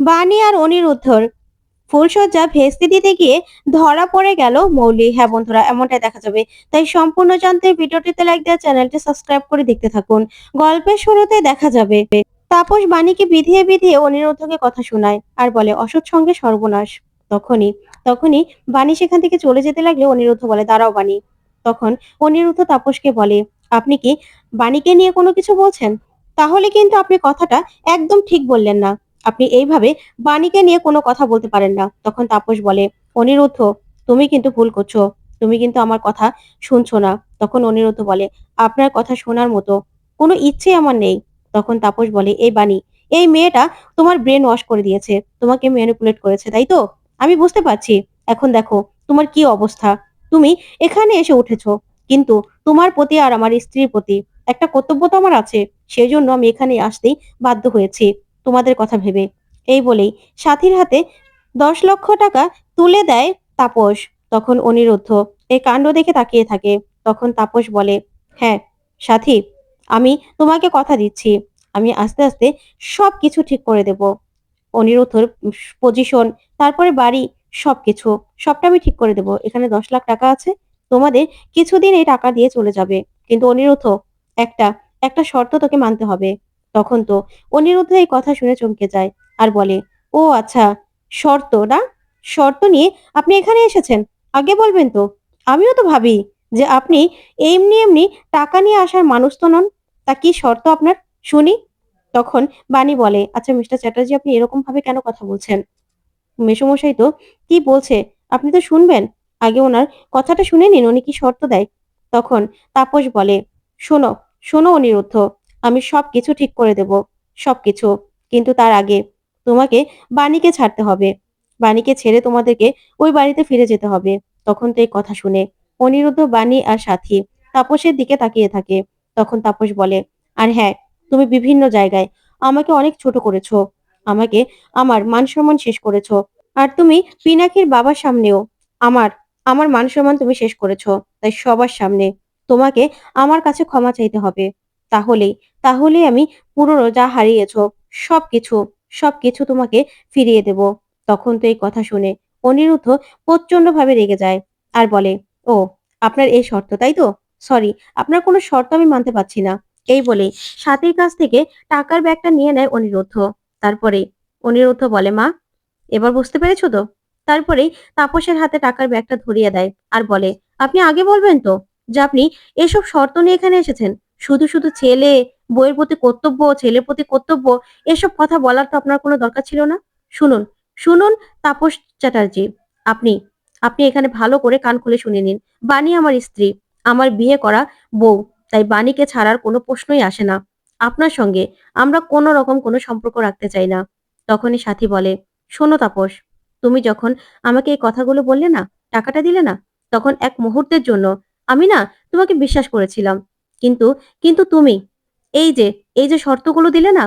বাণী আর অনিরুদ্ধর ফুলসজ্জা ভেস্তে দিতে গিয়ে ধরা পড়ে গেল মৌলি। হ্যাঁ বন্ধুরা, এমনটাই দেখা যাবে। তাই সম্পূর্ণ জানতে ভিডিওটিতে লাইক দেওয়া চ্যানেলটি সাবস্ক্রাইব করে দেখতে থাকুন। গল্পের শুরুতে দেখা যাবে, তাপস বাণীকে বিধিয়ে বিধিয়ে অনিরুদ্ধকে কথা শোনায় আর বলে, অসৎ সঙ্গে সর্বনাশ। তখনই তখনই বাণী সেখান থেকে চলে যেতে লাগলে অনিরুদ্ধ বলে, দাঁড়াও বাণী। তখন অনিরুদ্ধ তাপসকে বলে, আপনি কি বাণীকে নিয়ে কোনো কিছু বলছেন? তাহলে কিন্তু আপনি কথাটা একদম ঠিক বললেন না। আপনি এইভাবে বাণীকে নিয়ে কোনো কথা বলতে পারেন না। তখন তাপস বলে, অনিরুদ্ধ, তুমি কিন্তু ভুল করছ। তুমি কিন্তু আমার কথা শুনছো না। তখন অনিরুদ্ধ বলে, আপনার কথা শোনার মতো কোনো ইচ্ছে আমার নেই। তখন তাপস বলে, এই বাণী, এই মেয়েটা তোমার ব্রেন ওয়াশ করে দিয়েছে। তোমাকে ম্যানিপুলেট করেছে, তাই তো? আমি বুঝতে পারছি। এখন দেখো, তোমার কি অবস্থা? তুমি এখানে এসে উঠেছো। কিন্তু তোমার প্রতি আর আমার স্ত্রীর প্রতি একটা কর্তব্য তো আমার আছে। সেই জন্য আমি এখানে আসতেই বাধ্য হয়েছি। তোমাদের কথা ভেবে। এই বলেই সাথীর হাতে দশ লক্ষ টাকা তুলে দেয় তাপস। তখন অনিরুদ্ধ এই কাণ্ড দেখে তাকিয়ে থাকে। তখন তাপস বলে হ্যাঁ সাথী, আমি তোমাকে কথা দিচ্ছি। আমি আস্তে আস্তে সব কিছু ঠিক করে দেব। অনিরুদ্ধর পজিশন তারপরে বাড়ি সব কিছু সবটা আমি ঠিক করে দেব। এখানে দশ লাখ টাকা আছে। তোমাদের কিছুদিন এই টাকা দিয়ে চলে যাবে। কিন্তু অনিরুদ্ধ, একটা একটা শর্ত তোকে মানতে হবে। তখন তো অনিরুদ্ধ এই কথা শুনে চমকে যায় আর বলে, ও আচ্ছা শর্ত না? শর্ত নিয়ে আপনি এখানে এসেছেন? আগে বলবেন তো। আমিও তো ভাবি যে আপনি এমনি এমনি টাকা নিয়ে আসার মানুষ তো নন। তা কি শর্ত আপনার? শুনি। তখন বাণী বলে আচ্ছা মিস্টার চ্যাটার্জি, আপনি এরকম ভাবে কেন কথা বলছেন? মেসমশাই তো, কি বলছে? আপনি তো শুনবেন। আগে ওনার কথাটা শুনে নিন, উনি কি শর্ত দেয়? তখন তাপস বলে, শোনো শোনো অনিরুদ্ধ আমি সব কিছু ঠিক করে দেব সব কিছু কিন্তু তার আগে তোমাকে বাণীকে ছাড়তে হবে। বাণীকে ছেড়ে তোমাদেরকে ওই বাড়িতে ফিরে যেতে হবে। তখন তো এই কথা শুনে অনিরুদ্ধ, বাণী আর সাথী তাপসের দিকে তাকিয়ে থাকে। তখন তাপস বলে, আর হ্যাঁ তুমি বিভিন্ন জায়গায় আমাকে অনেক ছোট করেছ। আমাকে আমার মান সম্মান শেষ করেছ। আর তুমি পিনাকির বাবার সামনেও আমার আমার মান সম্মান তুমি শেষ করেছ। তাই সবার সামনে তোমাকে আমার কাছে ক্ষমা চাইতে হবে। তাহলেই তাহলেই আমি পুরনো যা হারিয়েছো, সবকিছু সবকিছু তোমাকে ফিরিয়ে দেব। তখন তো এই কথা শুনে অনিরুদ্ধ প্রচণ্ড ভাবে রেগে যায় আর বলে, ও, আপনার এই শর্ত, তাই তো? সরি, আপনার কোনো শর্ত আমি মানতে পারছি না। এই বলে সাথীর কাছ থেকে টাকার ব্যাগটা নিয়ে নেয় অনিরুদ্ধ। তারপরে অনিরুদ্ধ বলে, মা, এবার বুঝতে পেরেছ তো? তারপরেই তাপসের হাতে টাকার ব্যাগটা ধরিয়ে দেয় আর বলে, আপনি আগে বলবেন তো যে আপনি এসব শর্ত নিয়ে এখানে এসেছেন? শুধু শুধু ছেলে, বইয়ের প্রতি কর্তব্য, ছেলের প্রতি কর্তব্য, এসব কথা বলার তো আপনার কোনো দরকার ছিল না? শুনুন শুনুন তাপস চ্যাটার্জি। আপনি আপনি এখানে ভালো করে কান খুলে শুনে নিন। বাণী আমার স্ত্রী, আমার বিয়ে করা বউ, তাই বাণীকে ছাড়ার কোনো প্রশ্নই আসে না। আপনার সঙ্গে আমরা কোনো রকম কোনো সম্পর্ক রাখতে চাই না। তখনই সাথী বলে, শোনো তাপস, তুমি যখন আমাকে এই কথাগুলো বললে না, টাকাটা দিলে না, তখন এক মুহূর্তের জন্য আমি না তোমাকে বিশ্বাস করেছিলাম। কিন্তু কিন্তু তুমি, এই যে এই যে শর্তগুলো দিলে না,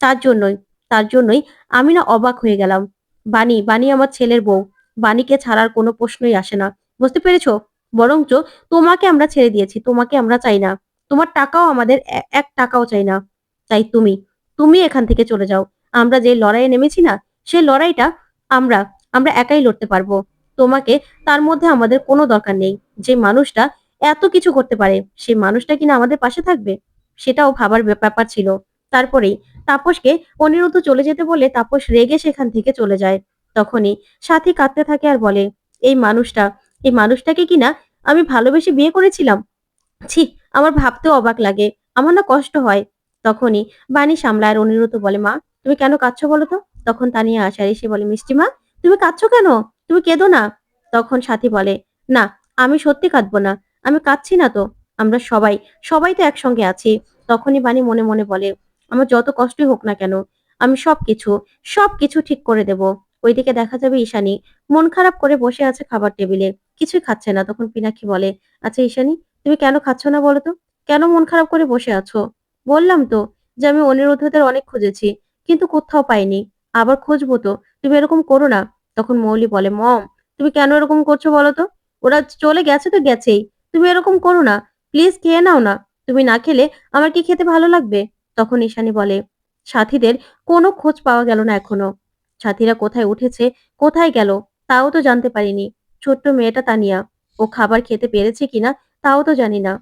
তার জন্যই তার জন্যই আমি না অবাক হয়ে গেলাম। বাণী বাণী আমার ছেলের বউ। বাণীকে ছাড়ার কোনো প্রশ্নই আসে না। বুঝতে পেরেছ? বরঞ্চ তোমাকে আমরা ছেড়ে দিয়েছি, তোমাকে আমরা চাই না। তোমার টাকাও আমাদের এক টাকাও চাই না। তাই তুমি তুমি এখান থেকে চলে যাও। আমরা যে লড়াইয়ে নেমেছি না সেই লড়াইটা আমরা আমরা একাই লড়তে পারব। তোমাকে তার মধ্যে আমাদের কোনো দরকার নেই। যে মানুষটা এত কিছু করতে পারে, সেই মানুষটা কিনা আমাদের পাশে থাকবে? সেটাও ভাবার ব্যাপ- ব্যাপার ছিল। তারপরেই তাপসকে অনিরুদ্ধ চলে যেতে বলে তাপস রেগে সেখান থেকে চলে যায়। তখনই সাথী কাঁদতে থাকে আর বলে, এই মানুষটা, এই মানুষটাকে কিনা আমি ভালোবেসে বিয়ে করেছিলাম? ছি, আমার ভাবতেও অবাক লাগে, আমার না কষ্ট হয়। তখনই বাণী সামলায় আর অনিরুদ্ধ বলে, মা, তুমি কেন কাঁদছো বলো তো? তখন তানিয়া আসে আর এসে বলে, মিষ্টি মা, তুমি কাঁদছো কেন? তুমি কেঁদো না? তখন সাথী বলে, না, আমি সত্যি কাঁদবো না। আমি কাঁদছি না তো? আমরা সবাই সবাই তো একসঙ্গে আছি। তখনই বাণী মনে মনে বলে, আমার যত কষ্টই হোক না কেন, আমি সবকিছু সবকিছু ঠিক করে দেব। ওইদিকে দেখা যাবে ঈশানী, মন খারাপ করে বসে আছে খাবার টেবিলে, কিছুই খাচ্ছে না। তখন পিনাকি বলে আচ্ছা ঈশানী, তুমি কেন খাচ্ছ না বলো তো? কেন মন খারাপ করে বসে আছো? বললাম তো যে আমি অনিরুদ্ধদের অনেক খুঁজেছি, কিন্তু কোথাও পাইনি। আবার খুঁজবো তো? তুমি এরকম করো না। তখন মৌলি বলে, মম, তুমি কেন এরকম করছ বলো তো? ওরা চলে গেছে তো গেছেই। তুমি এরকম করো না। প্লিজ খেয়ে নাও না। তুমি না খেলে আমার কি খেতে ভালো লাগবে? তখন ঈশানী বলে, সাথীদের কোনো খোঁজ পাওয়া গেল না এখনও। সাথীরা কোথায় উঠেছে, কোথায় গেল, তাও তো জানতে পারিনি। ছোট্ট মেয়েটা তানিয়া, ও খাবার খেতে পেরেছে কিনা তাও তো জানি না।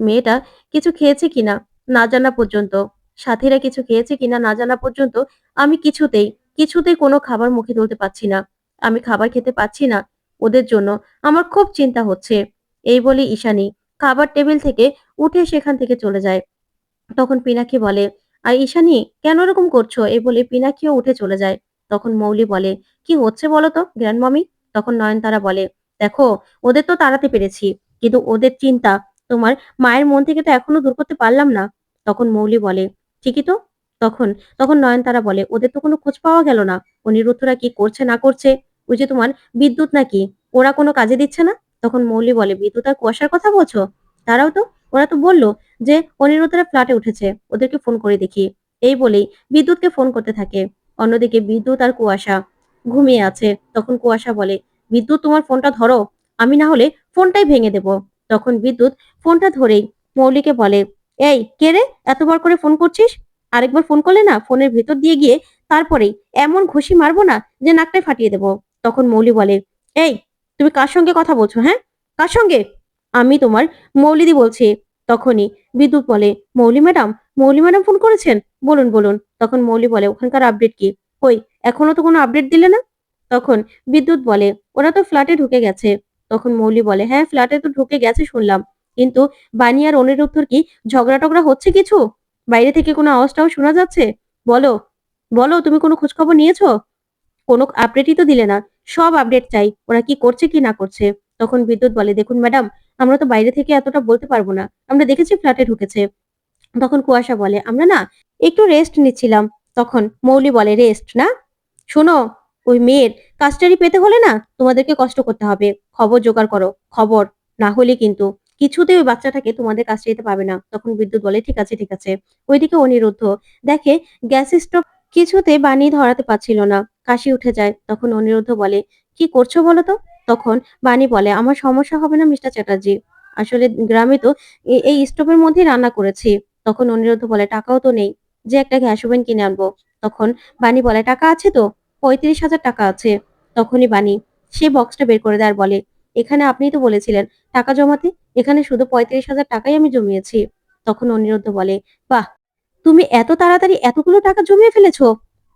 মেয়েটা কিছু খেয়েছে কিনা না জানা পর্যন্ত। সাথীরা কিছু খেয়েছে কিনা না জানা পর্যন্ত আমি কিছুতেই কিছুতেই কোনো খাবার মুখে তুলতে পারছি না। আমি খাবার খেতে পাচ্ছি না। ওদের জন্য আমার খুব চিন্তা হচ্ছে। এই বলে ঈশানী খাবার টেবিল থেকে উঠে সেখান থেকে চলে যায়। তখন পিনাকি বলে, আর ঈশানী, কেন এরকম করছ? এই বলে পিনাকিও উঠে চলে যায়। তখন মৌলি বলে, কি হচ্ছে বলো তো গ্র্যান্ড মামি তখন নয়নতারা বলে, দেখো, ওদের তো তাড়াতে পেরেছি, কিন্তু ওদের চিন্তা, তোমার মায়ের মন থেকে তো এখনও দূর করতে পারলাম না। তখন মৌলি বলে, ঠিকই তো। তখন তখন নয়নতারা বলে, ওদের তো কোনো খোঁজ পাওয়া গেল না অনিরুদ্ধরা কি করছে না করছে? ওই যে তোমার বিদ্যুৎ নাকি, ওরা কোনো কাজে দিচ্ছে না? তখন মৌলি বলে বিদ্যুৎ আর কুয়াশার কথা বলছো? তারাও তো। ওরা তো বলল যে, অনিরুদ্ধরা ফ্ল্যাটে উঠেছে, ওদেরকে ফোন করে দেখি। এই বলেই বিদ্যুৎকে ফোন করতে থাকে। অন্যদিকে বিদ্যুৎ আর কুয়াশা ঘুমিয়ে আছে। তখন কুয়াশা বলে বিদ্যুৎ তোমার ফোনটা ধরো, আমি না হলে ফোনটাই ভেঙে দেব। তখন বিদ্যুৎ ফোনটা ধরেই মৌলিকে বলে, এই, কে রে? এতবার করে ফোন করছিস? আরেকবার ফোন করলে না ফোনের ভেতর দিয়ে গিয়ে তারপরেই এমন ঘুষি মারবো না যে নাকটাই ফাটিয়ে দেব। তখন মৌলি বলে, এই তুমি কার সঙ্গে কথা বলছো হ্যাঁ? কার সঙ্গে? আমি তোমার মৌলিদি বলছি। তখনই বিদ্যুৎ বলে, Mouli madam Mouli madam phone করেছেন? বলুন বলুন। তখন মৌলি বলে, ওখানকার আপডেট কি? কই, এখনও তো কোনো আপডেট দিলে না? তখন বিদ্যুৎ বলে, ওরা তো ফ্ল্যাটে ঢুকে গেছে। তখন মৌলি বলে হ্যাঁ ফ্ল্যাটে তো ঢুকে গেছে শুনলাম। কিন্তু বানি আর অনিরুদ্ধর কি? ঝগড়া টগড়া হচ্ছে কিছু? বাইরে থেকে কোনো আওয়াজটাও শোনা যাচ্ছে? বলো বলো, তুমি কোনো খোঁজখবর নিয়েছো? কোনো আপডেটই তো দিলে না। সব আপডেট চাই, ওরা কি করছে, কি না করছে। তখন বিদ্যুৎ বলে, দেখুন ম্যাডাম আমরা তো বাইরে থেকে এতটা বলতে পারব না। আমরা দেখেছি ফ্ল্যাটে ঢুকেছে। তখন কুয়াশা বলে, আমরা না একটু রেস্ট নিচ্ছিলাম। তখন মৌলি বলে রেস্ট না? শোনো, ওই মেয়ের কাস্টারি পেতে হলে না তোমাদেরকে কষ্ট করতে হবে। খবর জোগাড় করো, খবর। না হলে কিন্তু কিছুতে ওই বাচ্চাটাকে তোমাদের কাস্টারিতে পাবে না। তখন বিদ্যুৎ বলে, ঠিক আছে ঠিক আছে। ওইদিকে অনিরুদ্ধ দেখে গ্যাস স্টোভ কিছুতে বানিয়ে ধরাতে পারছিল না। কাশি উঠে যায়, তখন অনিরুদ্ধ বলে, কি করছ বলো তো? তখন বাণী বলে, আমার সমস্যা হবে না, মিস্টার চ্যাটার্জি। আসলে গ্রামে তো এই স্টোভের মধ্যেই রান্না করেছি। তখন অনিরুদ্ধ বলে, টাকাও তো নেই, যে একটা গ্যাস ওভেন কিনে আনব। তখন বাণী বলে, টাকা আছে তো? পঁয়ত্রিশ হাজার টাকা আছে। তখনই বাণী সে বক্সটা বের করে দেয় আর বলে, এখানে আপনিই তো বলেছিলেন, টাকা জমাতে? এখানে শুধু পঁয়ত্রিশ হাজার টাকাই আমি জমিয়েছি। তখন অনিরুদ্ধ বলে, বাহ তুমি এত তাড়াতাড়ি এতগুলো টাকা জমিয়ে ফেলেছো?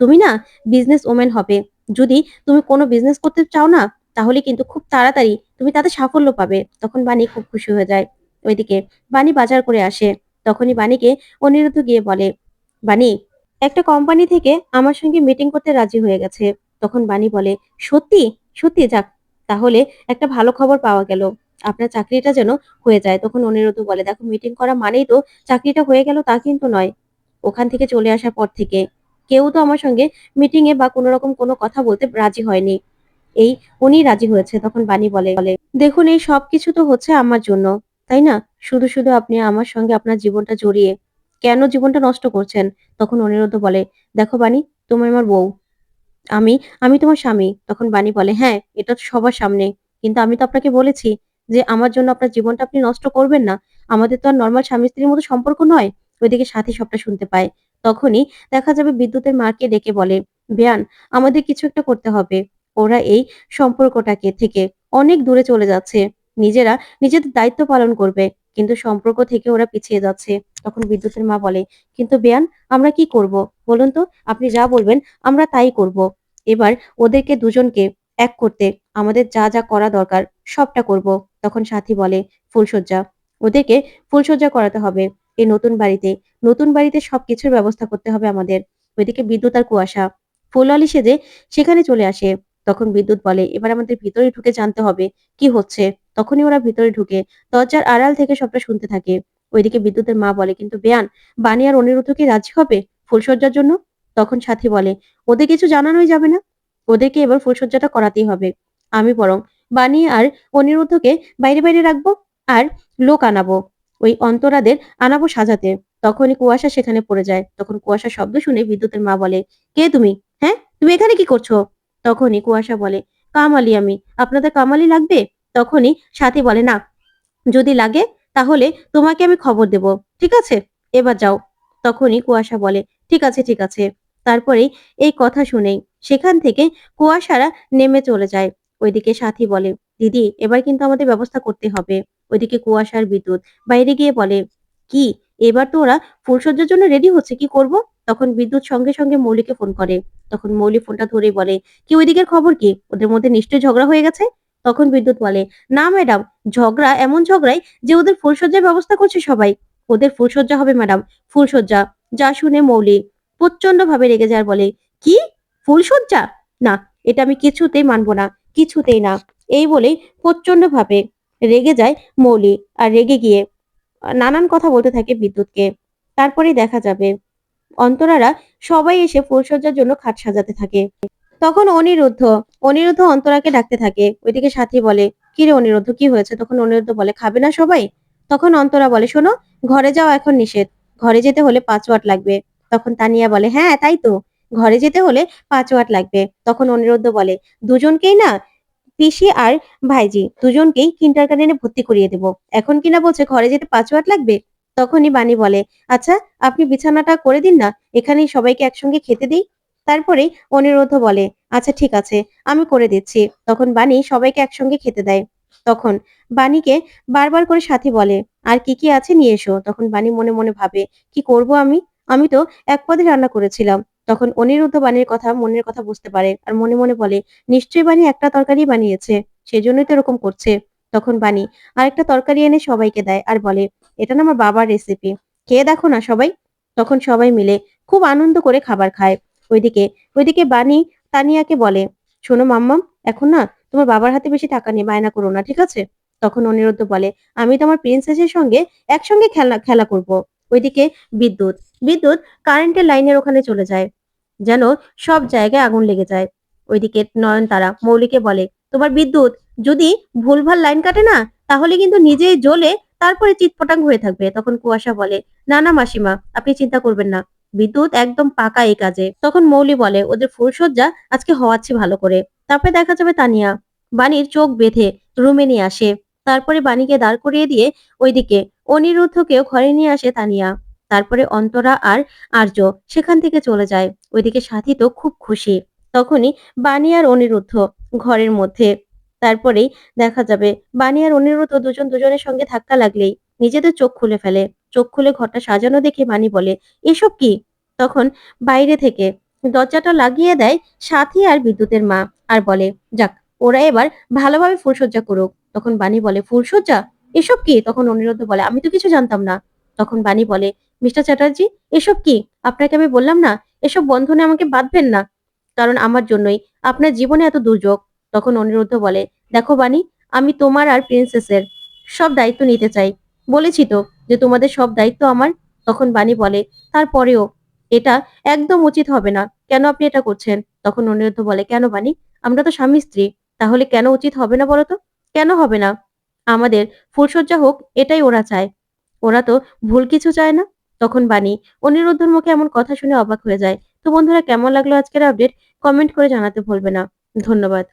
তুমি না বিজনেস ওমেন হবে। যদি তুমি কোনো বিজনেস করতে চাও না, তাহলে কিন্তু খুব তাড়াতাড়ি তুমি তাতে সাফল্য পাবে। তখন বাণী খুব খুশি হয়ে যায়। ওইদিকে বাণী বাজার করে আসে। তখনই বাণীকে অনিরুদ্ধ গিয়ে বলে, বাণী, একটা কোম্পানি থেকে আমার সঙ্গে মিটিং করতে রাজি হয়ে গেছে। তখন বাণী বলে, সত্যি? সত্যি, যাক। তাহলে একটা ভালো খবর পাওয়া গেল। আপনার চাকরিটা যেন হয়ে যায়। তখন অনিরুদ্ধ বলে, দেখো মিটিং করা মানেই তো চাকরিটা হয়ে গেল তা কিন্তু নয়। ওখান থেকে চলে আসার পর থেকে কেউ তো আমার সঙ্গে মিটিং এ বা কোনো রকম কোনো কথা বলতে রাজি হয়নি। এই উনি রাজি হয়েছে, তখন বাণী বলে বলে, দেখুন, এই সব কিছু তো হচ্ছে আমার জন্য, তাই না? শুধু শুধু আপনি আমার সঙ্গে আপনার জীবনটা জড়িয়ে কেন জীবনটা নষ্ট করছেন? তখন অনিরুদ্ধ বলে, দেখো বাণী, তুমি আমার বউ। আমি আমি তোমার স্বামী। তখন বাণী বলে হ্যাঁ এটা তো সবার সামনে, কিন্তু আমি তো আপনাকে বলেছি যে আমার জন্য আপনার জীবনটা আপনি নষ্ট করবেন না। আমাদের তো আর নর্মাল স্বামী স্ত্রীর মতো সম্পর্ক নয়। ওইদিকে সাথী সবটা শুনতে পায়। তখনই দেখা যাবে বিদ্যুতের মাকে ডেকে বলে বেয়ান আমাদের কিছু একটা করতে হবে। ওরা এই সম্পর্কটাকে থেকে অনেক দূরে চলে যাচ্ছে। নিজেরা নিজেদের দায়িত্ব পালন করবে, কিন্তু সম্পর্ক থেকে ওরা পিছিয়ে যাচ্ছে। তখন বিদ্যুতের মা বলে, কিন্তু বেয়ান আমরা কি করব? বলুন তো, আপনি যা বলবেন, আমরা তাই করব। এবার ওদেরকে দুজনকে এক করতে আমাদের যা যা করা দরকার সবটা করব। তখন সাথী বলে ফুলসজ্জা ওদেরকে ফুলসজ্জা করাতে হবে। এই নতুন বাড়িতে নতুন বাড়িতে সবকিছুর ব্যবস্থা করতে হবে আমাদের। ওইদিকে বিদ্যুৎ আর কুয়াশা। ফুলওয়ালি সেজে সেখানে চলে আসে। তখন বিদ্যুৎ বলে, এবার আমাদের ভিতরে ঢুকে জানতে হবে কি হচ্ছে। তখনই ওরা ভিতরে ঢুকে দরজার আড়াল থেকে সবটা শুনতে থাকে। ওইদিকে বিদ্যুতের মা বলে, কিন্তু বেয়ান বানি আর অনিরুদ্ধ কি রাজি হবে ফুলসজ্জার জন্য? তখন সাথী বলে, ওদের কিছু জানানোই যাবে না। ওদেরকে এবার ফুলসজ্জাটা করাতেই হবে। আমি বরং বানি আর অনিরুদ্ধকে বাইরে বাইরে রাখব আর লোক আনাবো। ওই অন্তরাদের আনাবো সাজাতে। তখনই কুয়াশা সেখানে পড়ে যায়। তখন কুয়াশা শব্দ শুনে বিদ্যুতের মা বলে, কে তুমি? হ্যাঁ? তুমি এখানে কি করছ? তখনই কুয়াশা বলে, কামালি আমি। আপনাদের কামালি লাগবে? তখনই সাথী বলে, না। যদি লাগে, তাহলে তোমাকে আমি খবর দেব। ঠিক আছে? এবার যাও। তখনই কুয়াশা বলে, ঠিক আছে ঠিক আছে। তারপরেই এই কথা শুনেই সেখান থেকে কুয়াশারা নেমে চলে যায়। ওইদিকে সাথী বলে, দিদি, এবার কিন্তু আমাদের ব্যবস্থা করতে হবে। ওইদিকে কুয়াশার বিদ্যুৎ। বাইরে গিয়ে বলে, কি, এবার তো ওরা ফুলসজ্জার জন্য রেডি হচ্ছে, কি করব? তখন বিদ্যুৎ সঙ্গে সঙ্গে মৌলিকে ফোন করে। তখন মৌলি ফোনটা ধরেই বলে, কি, ওইদিকের খবর কি? ওদের মধ্যে নিশ্চয়ই ঝগড়া হয়ে গেছে? তখন বিদ্যুৎ বলে, না ম্যাডাম ঝগড়া এমন ঝগড়াই যে ওদের ফুলসজ্জার ব্যবস্থা করছে সবাই। ওদের ফুলসজ্জা হবে ম্যাডাম ফুলসজ্জা যা শুনে মৌলি প্রচণ্ড ভাবে রেগে যায় বলে, কি? ফুলসজ্জা না, এটা আমি কিছুতেই মানবো না, কিছুতেই না। এই বলেই প্রচণ্ড ভাবে রেগে যায় মৌলি আর রেগে গিয়ে নানান কথা বলতে থাকে বিদ্যুৎকে। তারপরেই দেখা যাবে অন্তরারা সবাই এসে ফুলসজ্জার জন্য খাট সাজাতে থাকে। তখন অনিরুদ্ধ অনিরুদ্ধ অন্তরাকে ডাকতে থাকে। ওইদিকে সাথী বলে, কি রে অনিরুদ্ধ, কি হয়েছে? তখন অনিরুদ্ধ বলে, খাবে না সবাই? তখন অন্তরা বলে, শোনো, ঘরে যাওয়া এখন নিষেধ। ঘরে যেতে হলে পাঁচ ওয়াট লাগবে। তখন তানিয়া বলে হ্যাঁ তাই তো। ঘরে যেতে হলে পাঁচ ওয়াট লাগবে। তখন অনিরুদ্ধ বলে, দুজনকেই না পিসি আর ভাইজি দুজনকেই কিন্টার গার্ডেনে ভর্তি করিয়ে দেব। এখন কিনা বলছে ঘরে যেতে পাঁচ ওয়াট লাগবে? তখনই বাণী বলে আচ্ছা আপনি বিছানাটা করে দিন না, এখানেই সবাইকে একসঙ্গে খেতে দিই। তারপরেই অনিরুদ্ধ বলে আচ্ছা ঠিক আছে, আমি করে দিচ্ছি। তখন বাণী সবাইকে একসঙ্গে খেতে দেয়। তখন বাণীকে বারবার করে সাথী বলে, আর কি কি আছে নিয়ে এসো? তখন বাণী মনে মনে ভাবে, কি করব আমি? আমি তো এক পদে রান্না করেছিলাম। তখন অনিরুদ্ধ বাণীর কথা মনের কথা বুঝতে পারে আর মনে মনে বলে, নিশ্চয়ই বাণী একটা তরকারি বানিয়েছে, সেজন্যই তো এরকম করছে। তখন বাণী আরেকটা তরকারি এনে সবাইকে দেয় আর বলে, এটা না আমার বাবার রেসিপি খেয়ে দেখো না সবাই? তখন সবাই মিলে খুব আনন্দ করে খাবার খায়। ওইদিকে ওইদিকে বাণী তানিয়াকে বলে, শোনো মাম্মাম, এখন না তোমার বাবার হাতে বেশি টাকা নেই বায়না করো না, ঠিক আছে? তখন অনিরুদ্ধ বলে, আমি তো আমার প্রিন্সেসের সঙ্গে একসঙ্গে খেলা খেলা করব। ওইদিকে বিদ্যুৎ বিদ্যুৎ কারেন্টের লাইনের ওখানে চলে যায়। যেন সব জায়গায় আগুন লেগে যায়। ওইদিকে নয়নতারা মৌলিকে বলে, তোমার বিদ্যুৎ, যদি ভুলভাল লাইন কাটে না, তাহলে কিন্তু নিজেই জ্বলে তারপরে চিৎপটাং হয়ে থাকবে। তখন কুয়াশা বলে, না না মাসিমা, আপনি চিন্তা করবেন না। বিদ্যুৎ একদম পাকা এই কাজে। তখন মৌলি বলে, ওদের ফুলসজ্জা আজকে হওয়াচ্ছে ভালো করে। তারপরে দেখা যাবে তানিয়া বাণীর চোখ বেঁধে রুমে নিয়ে আসে। তারপরে বাণীকে দাঁড় করিয়ে দিয়ে ওইদিকে অনিরুদ্ধকেও ঘরে নিয়ে আসে তানিয়া। তারপরে অন্তরা আর আর্য সেখান থেকে চলে যায়। ওইদিকে সাথী তো খুব খুশি। তখনই বাণী আর অনিরুদ্ধ ঘরের মধ্যে। তারপরেই দেখা যাবে বাণী আর অনিরুদ্ধ দুজন দুজনের সঙ্গে ধাক্কা লাগলেই নিজেদের চোখ খুলে ফেলে। চোখ খুলে ঘরটা সাজানো দেখে বাণী বলে, এসব কি? তখন বাইরে থেকে দরজাটা লাগিয়ে দেয় সাথী আর বিদ্যুতের মা আর বলে, যাক, ওরা এবার ভালোভাবে ফুলসজ্জা করুক। তখন বাণী বলে ফুলসজ্জা এসব কি? তখন অনিরুদ্ধ বলে, আমি তো কিছু জানতাম না। তখন বাণী বলে মিস্টার চ্যাটার্জি, এসব কি? আপনাকে আমি বললাম না, এসব বন্ধনে আমাকে বাঁধবেন না। কারণ আমার জন্যই আপনার জীবনে এত দুর্যোগ। তখন অনিরুদ্ধ বলে, দেখো বাণী, আমি তোমার আর প্রিন্সেসের সব দায়িত্ব নিতে চাই। বলেছি তো যে তোমাদের সব দায়িত্ব আমার। তখন বাণী বলে, তারপরেও এটা একদম উচিত হবে না। কেন আপনি এটা করছেন? তখন অনিরুদ্ধ বলে, কেন বাণী? আমরা তো স্বামী স্ত্রী। তাহলে কেন উচিত হবে না বলতো কেন হবে না? আমাদের ফুলসজ্জা হোক, এটাই ওরা চায়। ওরা তো ভুল কিছু চায় না। তখন বাণী, অনিরুদ্ধর মুখে এমন কথা শুনে অবাক হয়ে যায়। তো বন্ধুরা, কেমন লাগল আজকের আপডেট কমেন্ট করে জানাতে ভুলবে না। ধন্যবাদ।